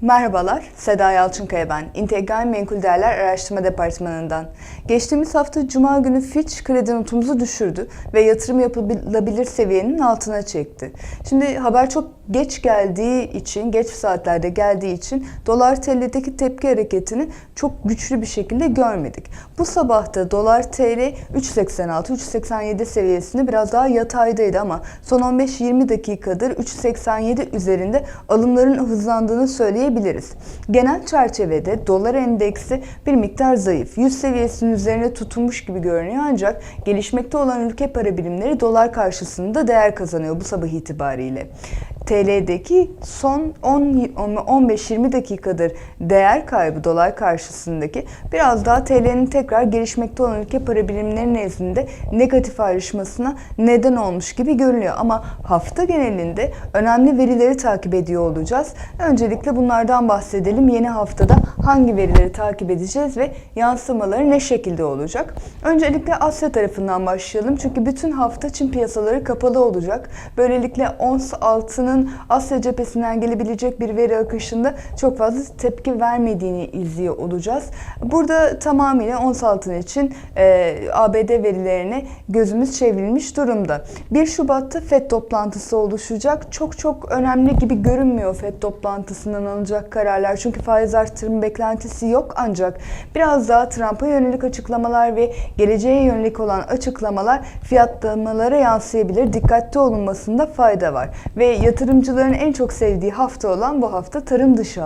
Merhabalar, Seda Yalçınkaya ben. İntegral Menkul Değerler Araştırma Departmanı'ndan. Geçtiğimiz hafta Cuma günü Fitch kredi notumuzu düşürdü ve yatırım yapılabilir seviyenin altına çekti. Şimdi haber çok geç geldiği için, geç saatlerde geldiği için dolar TL'deki tepki hareketini çok güçlü bir şekilde görmedik. Bu sabah da dolar TL 3.86-3.87 seviyesinde biraz daha yataydaydı ama son 15-20 dakikadır 3.87 üzerinde alımların hızlandığını söyleyebiliriz. Genel çerçevede dolar endeksi bir miktar zayıf. 100 seviyesinin üzerine tutunmuş gibi görünüyor ancak gelişmekte olan ülke para birimleri dolar karşısında değer kazanıyor bu sabah itibariyle. TL'deki son 15-20 dakikadır değer kaybı dolar karşısındaki biraz daha TL'nin tekrar gelişmekte olan ülke para birimleri nezdinde negatif ayrışmasına neden olmuş gibi görünüyor. Ama hafta genelinde önemli verileri takip ediyor olacağız. Öncelikle bunlardan bahsedelim. Yeni haftada hangi verileri takip edeceğiz ve yansımaları ne şekilde olacak? Öncelikle Asya tarafından başlayalım. Çünkü bütün hafta Çin piyasaları kapalı olacak. Böylelikle ons altının Asya cephesinden gelebilecek bir veri akışında çok fazla tepki vermediğini izliyor olacağız. Burada tamamıyla ons altın için e, ABD verilerine gözümüz çevrilmiş durumda. 1 Şubat'ta FED toplantısı oluşacak. Çok çok önemli gibi görünmüyor FED toplantısından alınacak kararlar. Çünkü faiz artırım beklentisi yok ancak biraz daha Trump'a yönelik açıklamalar ve geleceğe yönelik olan açıklamalar fiyatlamalara yansıyabilir. Dikkatli olunmasında fayda var. Ve yatırımcıların en çok sevdiği hafta olan bu hafta tarım dışı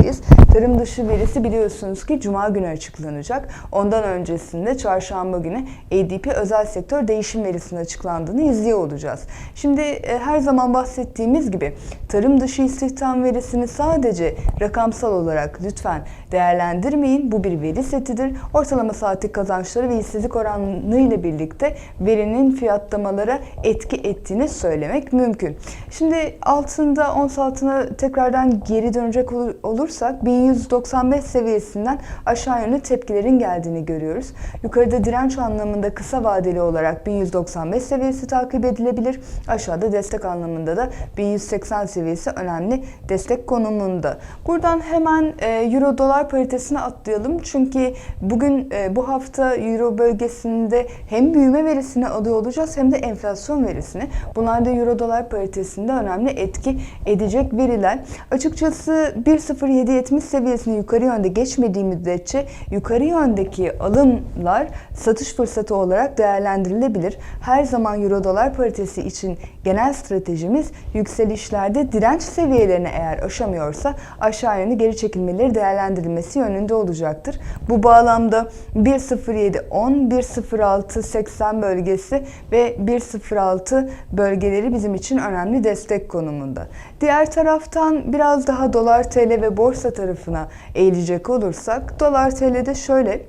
haftasındayız. Tarım dışı verisi biliyorsunuz ki Cuma günü açıklanacak. Ondan öncesinde çarşamba günü ADP özel sektör değişim verisinin açıklandığını izliyor olacağız. Şimdi e, her zaman bahsettiğimiz gibi tarım dışı istihdam verisini sadece rakamsal olarak lütfen değerlendirmeyin. Bu bir veri setidir. Ortalama saatlik kazançları ve işsizlik oranı ile birlikte verinin fiyatlamalara etki ettiğini söylemek mümkün. Şimdi altında ons altına tekrardan geri dönecek olursak 1195 seviyesinden aşağı yönlü tepkilerin geldiğini görüyoruz. Yukarıda direnç anlamında kısa vadeli olarak 1195 seviyesi takip edilebilir. Aşağıda destek anlamında da 1180 seviyesi önemli destek konumunda. Buradan hemen e, euro dolar paritesine atlayalım. Çünkü bugün e, bu hafta euro bölgesinde hem büyüme verisini alıyor olacağız hem de enflasyon verisini. Bunlar da euro dolar paritesinde önemli etki edecek veriler. Açıkçası 1.0770 seviyesini yukarı yönde geçmediği müddetçe yukarı yöndeki alımlar satış fırsatı olarak değerlendirilebilir. Her zaman euro dolar paritesi için genel stratejimiz yükselişlerde direnç seviyelerini eğer aşamıyorsa aşağı yönlü geri çekilmeleri değerlendirilmesi yönünde olacaktır. Bu bağlamda 1.0710, 1.0680 bölgesi ve 1.06 bölgeleri bizim için önemli destek konumunda. Diğer taraftan biraz daha dolar TL ve borsa tarafına eğilecek olursak dolar TL'de şöyle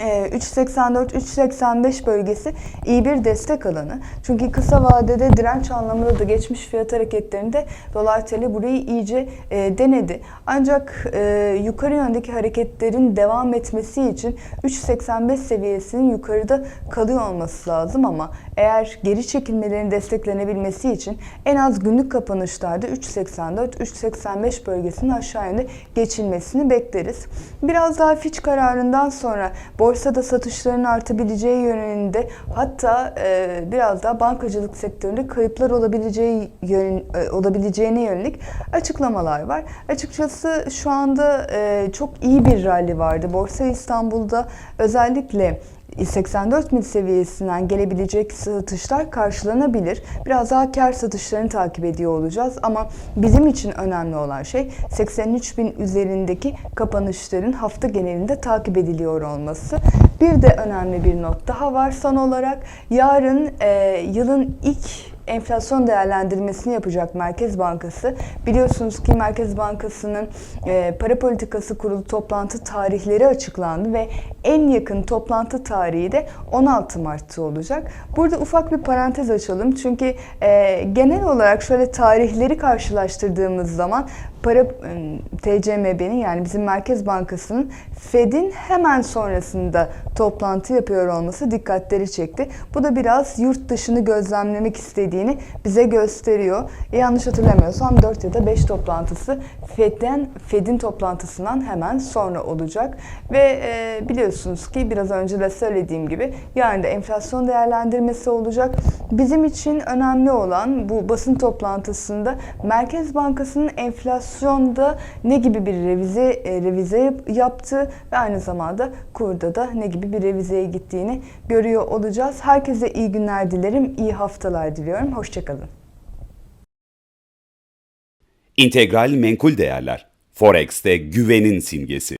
3.84-3.85 e, bölgesi iyi bir destek alanı. Çünkü kısa vadede direnç anlamında da geçmiş fiyat hareketlerinde dolar TL burayı iyice e, denedi. Ancak e, yukarı yöndeki hareketlerin devam etmesi için 3.85 seviyesinin yukarıda kalıyor olması lazım ama eğer geri çekilmelerin desteklenebilmesi için en az günlük kapanışlarda 3.84-3.85 bölgesinin aşağı yönde geçilmesini bekleriz. Biraz daha Fitch kararından sonra borsada satışların artabileceği yönünde hatta e, biraz daha bankacılık sektöründe kayıplar olabileceği yön, e, olabileceğine yönelik açıklamalar var. Açıkçası şu anda e, çok iyi bir rally vardı. Borsa İstanbul'da özellikle 84 mil seviyesinden gelebilecek satışlar karşılanabilir. Biraz daha kar satışlarını takip ediyor olacağız ama bizim için önemli olan şey 83 bin üzerindeki kapanışların hafta genelinde takip ediliyor olması. Bir de önemli bir not daha var son olarak. Yarın e, yılın ilk enflasyon değerlendirmesini yapacak Merkez Bankası. Biliyorsunuz ki Merkez Bankası'nın e, para politikası kurulu toplantı tarihleri açıklandı ve en yakın toplantı tarihi de 16 Mart'ta olacak. Burada ufak bir parantez açalım çünkü e, genel olarak şöyle tarihleri karşılaştırdığımız zaman para e, TCMB'nin yani bizim Merkez Bankası'nın Fed'in hemen sonrasında toplantı yapıyor olması dikkatleri çekti. Bu da biraz yurt dışını gözlemlemek istediğini bize gösteriyor. E, yanlış hatırlamıyorsam 4 ya da 5 toplantısı Fed'den Fed'in toplantısından hemen sonra olacak ve e, biliyorsunuz ki biraz önce de söylediğim gibi yarın da enflasyon değerlendirmesi olacak. Bizim için önemli olan bu basın toplantısında Merkez Bankası'nın enflasyonda ne gibi bir revize e, revize yap- yaptığı ve aynı zamanda kurda da ne gibi bir revizeye gittiğini görüyor olacağız. Herkese iyi günler dilerim, iyi haftalar diliyorum. Hoşçakalın. İntegral menkul değerler. Forex'te güvenin simgesi.